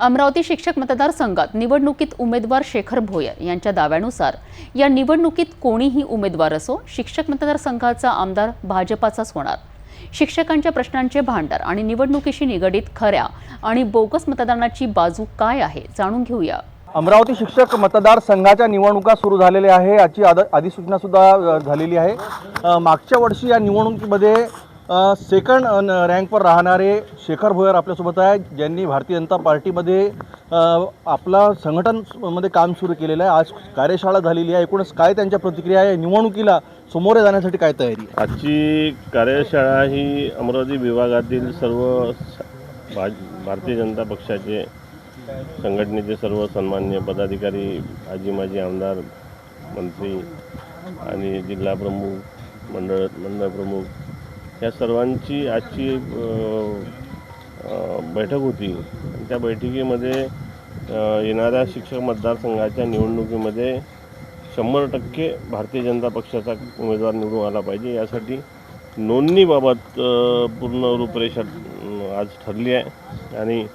अमरावती शिक्षक मतदारसंघात निवडणुकीत उमेदवार शेखर भोयर यांच्या दाव्यानुसार या निवडणुकीत कोणीही उमेदवार असो शिक्षक मतदारसंघाचा आमदार भाजपाचाच होणार. शिक्षकांच्या प्रश्नांचे भांडार आणि निवडणुकीशी निगडीत खऱ्या आणि बोगस मतदानाची बाजू काय आहे जाणून घेऊया. अमरावती शिक्षक मतदारसंघाच्या निवडणुका सुरू झालेल्या आहे याची आद अधिसूचनासुद्धा झालेली आहे. मागच्या वर्षी या निवडणुकीमध्ये सेकंड अ, रँकवर राहणारे शेखर भोयर आपल्यासोबत आहे ज्यांनी भारतीय जनता पार्टीमध्ये आपला संघटनमध्ये काम सुरू केलेलं आहे. आज कार्यशाळा झालेली आहे. एकूणच काय त्यांच्या प्रतिक्रिया आहे? निवडणुकीला समोरे जाण्यासाठी काय तयारी आजची कार्यशाळा ही अमरावती विभागातील सर्व भारतीय जनता पक्षाचे संघटनेचे सर्व सन्मान्य पदाधिकारी आजी माजी आमदार मंत्री आणि जिल्हा प्रमुख मंडळ मंडळ प्रमुख या सर्वांची आजची बैठक होती. त्या बैठकीमध्ये येणाऱ्या शिक्षक मतदारसंघाच्या निवडणुकीमध्ये शंभर टक्के भारतीय जनता पक्षाचा उमेदवार निवडून आला पाहिजे. यासाठी नोंदणीबाबत पूर्ण रूपरेषा आज ठरली आहे. आणि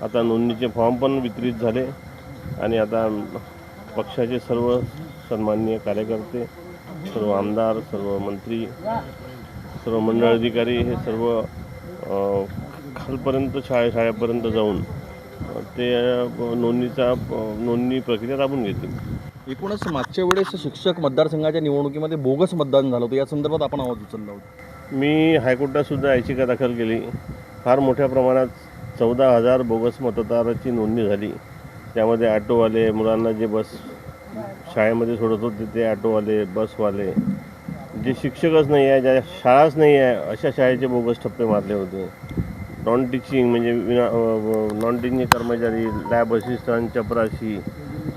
आता नोंदणीचे फॉर्म पण वितरित झाले. आणि आता पक्षाचे सर्व सन्माननीय कार्यकर्ते सर्व आमदार सर्व मंत्री सर्व मंडळ अधिकारी हे सर्व खालपर्यंत शाळे शाळेपर्यंत जाऊन ते नोंदणीचा नोंदणी प्रक्रिया राबून घेतील. एकूणच मागच्या वेळेस शिक्षक मतदारसंघाच्या निवडणुकीमध्ये बोगस मतदान झालं होतं. या संदर्भात आपण आवाज उचलला होता. मी हायकोर्टात सुद्धा याचिका दाखल केली. फार मोठ्या प्रमाणात चौदा हजार बोगस मतदाराची नोंदणी झाली. त्यामध्ये ऑटोवाले मुलांना जे बस शाळेमध्ये सोडत होते ते ऑटोवाले बसवाले जे शिक्षकच नाही आहे ज्या शाळाच नाही आहे अशा शाळेचे बोगस ठप्पे मारले होते. नॉन टीचिंग म्हणजे विना नॉन टीचिंग कर्मचारी लॅब असिस्टंट चपराशी.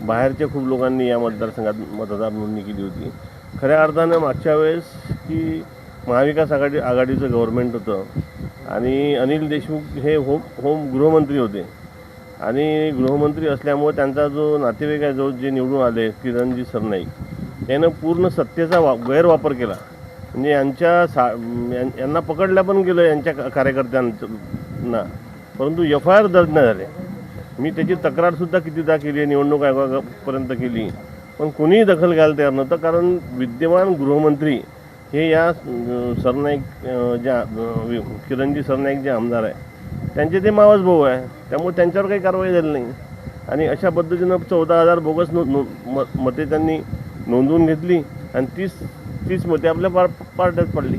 बाहेरच्या खूप लोकांनी या मतदारसंघात मतदार नोंदणी केली होती. खऱ्या अर्थानं मागच्या वेळेस की महाविकास आघाडी आघाडीचं गव्हर्नमेंट होतं. आणि अनिल देशमुख हे होम होम गृहमंत्री होते. आणि गृहमंत्री असल्यामुळे त्यांचा जो नातेवाईक आहे जो जे निवडून आले किरणजी सरनाईक यानं पूर्ण सत्तेचा वा गैरवापर केला. म्हणजे यांच्या सा यां- यांना पकडल्या पण गेलं यांच्या का- कार्यकर्त्यांना. परंतु एफ आय आर दर्ज नाही झाले. मी त्याची तक्रारसुद्धा कितीदा केली आहे निवडणूक आयोगापर्यंत केली. पण कोणीही दखल घ्यायला तयार नव्हतं कारण विद्यमान गृहमंत्री हे या सरनाईक ज्या किरणजी सरनाईक जे आमदार आहे त्यांचे ते मावस भाऊ आहे. त्यामुळे त्यांच्यावर काही कारवाई झाली नाही. आणि अशा पद्धतीनं चौदा हजार बोगस नो म मते त्यांनी नोंदवून घेतली आणि तीस तीस मते आपल्या पार पार्ट्यात पडली.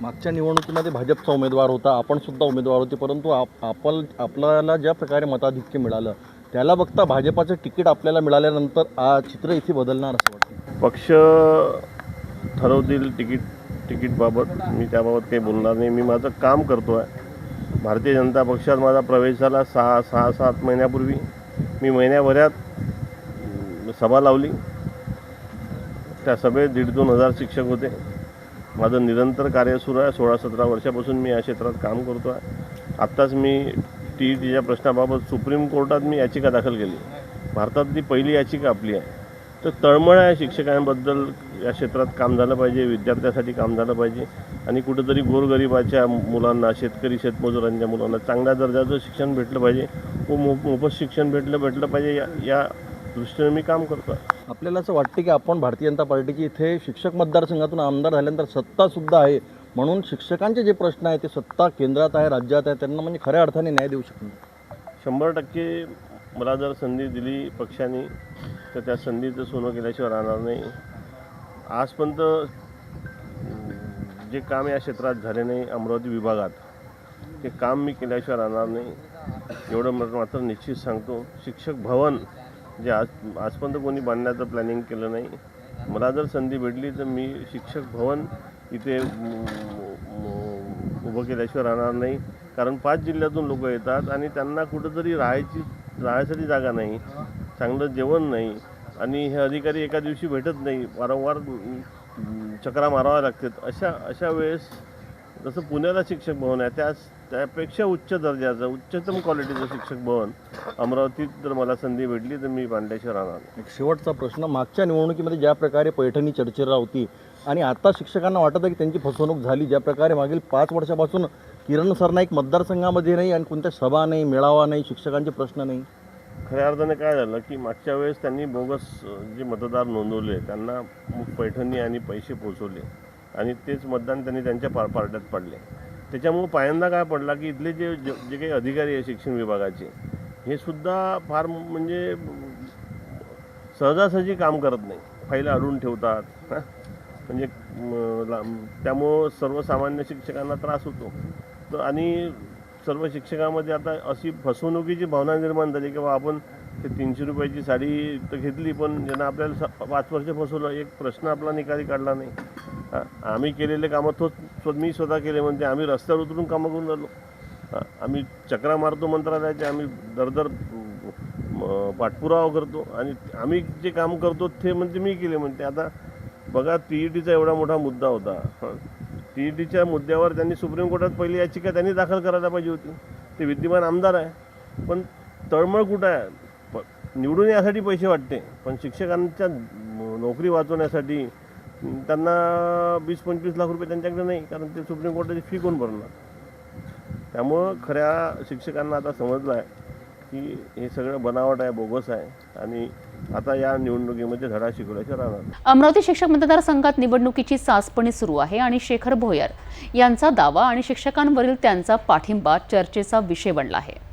मागच्या निवडणुकीमध्ये भाजपचा उमेदवार होता आपण सुद्धा उमेदवार होते परंतु आप आपण आपल्याला ज्या प्रकारे मताधिक्य मिळालं त्याला बघता भाजपाचं तिकीट आपल्याला मिळाल्यानंतर आ चित्र इथे बदलणार असं वाटतं. पक्ष ठरवतील तिकीट तिकीटबाबत मी त्याबाबत काही बोलणार नाही. मी माझं काम करतो आहे भारतीय जनता पक्षात माझा प्रवेश झाला सहा सहा सात महिन्यापूर्वी. मी महिन्याभरात सभा लावली. त्या सभेत दीड दोन हजार शिक्षक होते. माझं निरंतर कार्य सुरू आहे. सोळा सतरा वर्षापासून मी या क्षेत्रात काम करतो आहे. आत्ताच मी टी ई टीच्या प्रश्नाबाबत सुप्रीम कोर्टात मी याचिका दाखल केली. भारतातली पहिली याचिका आपली आहे. तर तळमळ आहे शिक्षकांबद्दल. या क्षेत्रात काम झालं पाहिजे. विद्यार्थ्यासाठी काम झालं पाहिजे. आणि कुठंतरी गोरगरिबाच्या मुलांना शेतकरी शेतमजुरांच्या मुलांना चांगल्या दर्जाचं शिक्षण भेटलं पाहिजे. व मोफत शिक्षण भेटलं भेटलं पाहिजे. या या दृष्टीने मी काम करतो आहे आपल्याला असं वाटतं की आपण भारतीय जनता पार्टीची इथे शिक्षक मतदारसंघातून आमदार झाल्यानंतर सत्तासुद्धा आहे. म्हणून शिक्षकांचे जे प्रश्न आहेत ते सत्ता केंद्रात आहे राज्यात आहे त्यांना म्हणजे खऱ्या अर्थाने न्याय देऊ शकणार शंभर टक्के मला जर संधी दिली पक्षाने तर त्या संधीचं सोनं केल्याशिवाय राहणार नाही. आजपर्यंत जे काम या क्षेत्रात झाले नाही अमरावती विभागात ते काम मी केल्याशिवाय राहणार नाही. एवढं मात्र निश्चित सांगतो शिक्षक भवन जे आज आजपर्यंत कोणी बांधण्याचं प्लॅनिंग केलं नाही. मला जर संधी भेटली तर मी शिक्षक भवन इथे उभं केल्याशिवाय राहणार नाही. कारण पाच जिल्ह्यातून लोक येतात आणि त्यांना कुठंतरी राहायची राहायसाठी जागा नाही चांगलं जेवण नाही आणि हे अधिकारी एका दिवशी भेटत नाही. वारंवार चक्रा माराव्या लागतात. अशा अशा वेळेस जसं पुण्याला शिक्षक भवन आहे त्याच त्यापेक्षा उच्च दर्जाचं उच्चतम क्वालिटीचं शिक्षक भवन अमरावतीत जर मला संधी भेटली तर मी बांधल्याशिवाय राहणार. एक शेवटचा प्रश्न मागच्या निवडणुकीमध्ये ज्या प्रकारे पैठणी चर्चेला होती आणि आता शिक्षकांना वाटत आहे की त्यांची फसवणूक झाली ज्या प्रकारे मागील पाच वर्षापासून किरण सरनाईक मतदारसंघामध्ये नाही आणि कोणत्या सभा नाही मेळावा नाही शिक्षकांचे प्रश्न नाही खऱ्या अर्थाने काय झालं की मागच्या वेळेस त्यांनी बोगस जे मतदार नोंदवले त्यांना पैठणी आणि पैसे पोचवले आणि तेच मतदान त्यांनी त्यांच्या पा पार्ट्यात पडले त्याच्यामुळं पायंदा काय पडला की इथले जे जे जे काही अधिकारी आहे शिक्षण विभागाचे हे सुद्धा फार म्हणजे सहजासहजी काम करत नाही. फाईल अडून ठेवतात. म्हणजे त्यामुळं सर्वसामान्य शिक्षकांना त्रास होतो. तर आणि सर्व शिक्षकामध्ये आता अशी फसवणुकीची भावना निर्माण झाली की बा आपण ते तीनशे रुपयाची साडी तर घेतली पण ज्यांना आपल्याला स- पाच वर्ष फसवलं एक प्रश्न आपला निकाली काढला नाही. आम्ही केलेले कामं तो स्व- मी स्वतः केले म्हणते आम्ही रस्त्यावर उतरून कामं करून राहिलो. आम्ही चक्रा मारतो मंत्रालयाचे आम्ही दरदर म, पाठपुरावा करतो. आणि आम्ही जे काम करतो ते म्हणजे मी केले म्हणते आता बघा टी ई टीचा एवढा मोठा मुद्दा होता. टी ई टीच्या मुद्द्यावर त्यांनी सुप्रीम कोर्टात पहिली याचिका त्यांनी दाखल करायला पाहिजे होती. ते विद्यमान आमदार आहे. पण तळमळ कुठं आहे? प निवडून यासाठी पैसे वाटते. पण शिक्षकांच्या नोकरी वाचवण्यासाठी त्यांना वीस पंचवीस लाख रुपये त्यांच्याकडे नाही कारण ते सुप्रीम कोर्टाची फी कोण भरणार? त्यामुळं खऱ्या शिक्षकांना आता समजलं आहे की हे सगळं बनावट आहे बोगस आहे आणि आता या निवडणुकीमध्ये धडा शिकवल्याचे राहणार. अमरावती शिक्षक मतदारसंघात निवडणुकीची सासपणी सुरू आहे आणि शेखर भोयर यांचा दावा आणि शिक्षकांवरील त्यांचा पाठिंबा चर्चेचा विषय बनला आहे.